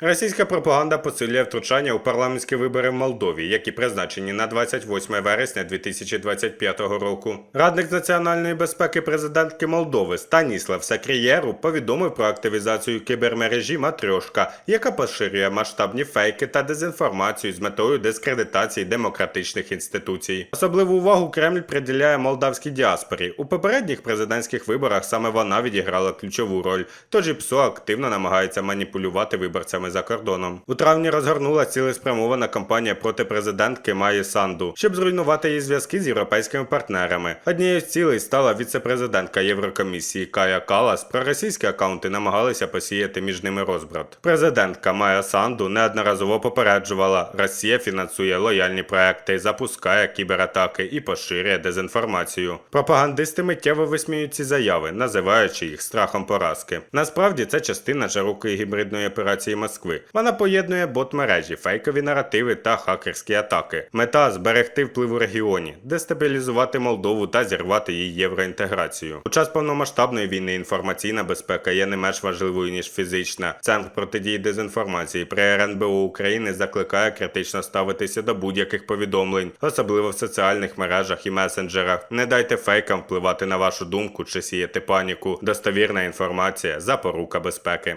Російська пропаганда посилює втручання у парламентські вибори в Молдові, які призначені на 28 вересня 2025 року. Радник національної безпеки президентки Молдови Станіслав Сакрієру повідомив про активізацію кібермережі Матрьошка, яка поширює масштабні фейки та дезінформацію з метою дискредитації демократичних інституцій. Особливу увагу Кремль приділяє молдавській діаспорі. У попередніх президентських виборах саме вона відіграла ключову роль. Тож і ПСО активно намагається маніпулювати виборцями за кордоном. У травні розгорнула цілеспрямована кампанія проти президентки Майї Санду, щоб зруйнувати її зв'язки з європейськими партнерами. Однією з цілей стала віце-президентка Єврокомісії Кая Калас. Проросійські акаунти намагалися посіяти між ними розбрат. Президентка Майя Санду неодноразово попереджувала, Росія фінансує лояльні проекти, запускає кібератаки і поширює дезінформацію. Пропагандисти миттєво висміюють ці заяви, називаючи їх страхом поразки. Насправді це частина широкої гібридної операції Москви. Вона поєднує бот-мережі, фейкові наративи та хакерські атаки. Мета зберегти вплив у регіоні, дестабілізувати Молдову та зірвати її євроінтеграцію. У час повномасштабної війни інформаційна безпека є не менш важливою ніж фізична. Центр протидії дезінформації при РНБО України закликає критично ставитися до будь-яких повідомлень, особливо в соціальних мережах і месенджерах. Не дайте фейкам впливати на вашу думку чи сіяти паніку. Достовірна інформація запорука безпеки.